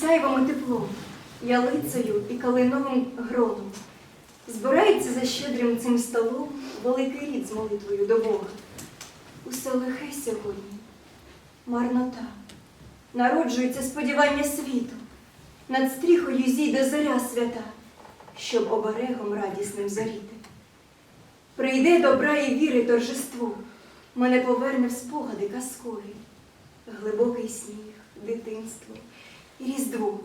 Сяйвом теплом, ялицею і калиновим гроном. Збирається за щедрим цим столом великий рід з молитвою до Бога. Усе лихе сьогодні, марнота. Народжується сподівання світу. Над стріхою зійде зоря свята, щоб оберегом радісним зоріти. Прийде добра і віри торжество, мене поверне в спогади казкові, глибокий сміх, дитинство і різдво,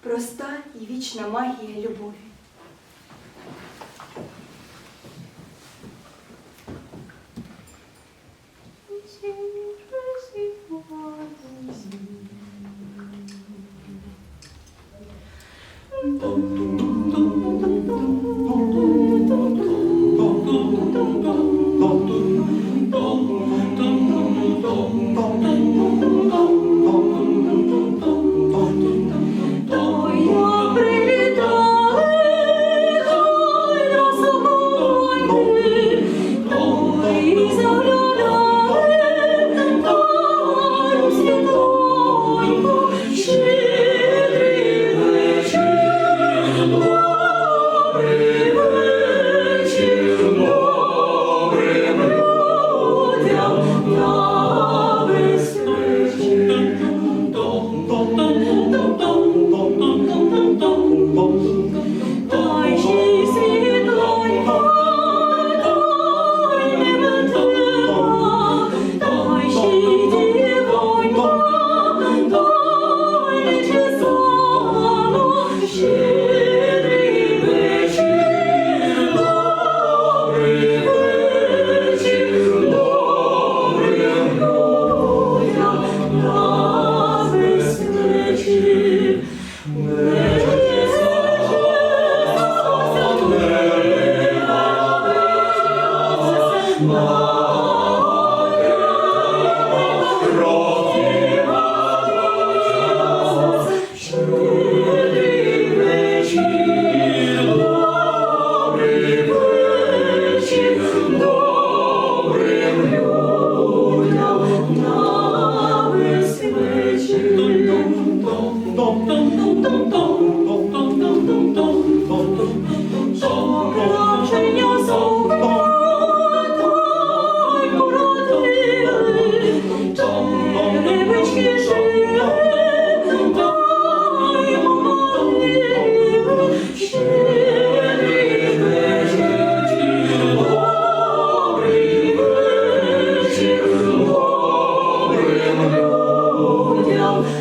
проста і вічна магія любові.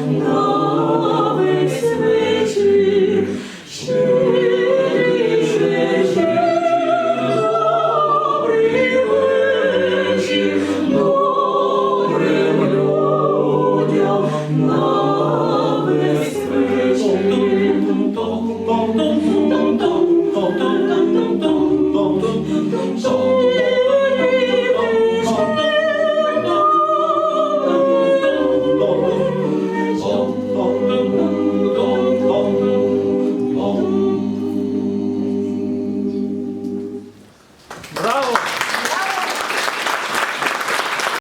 No.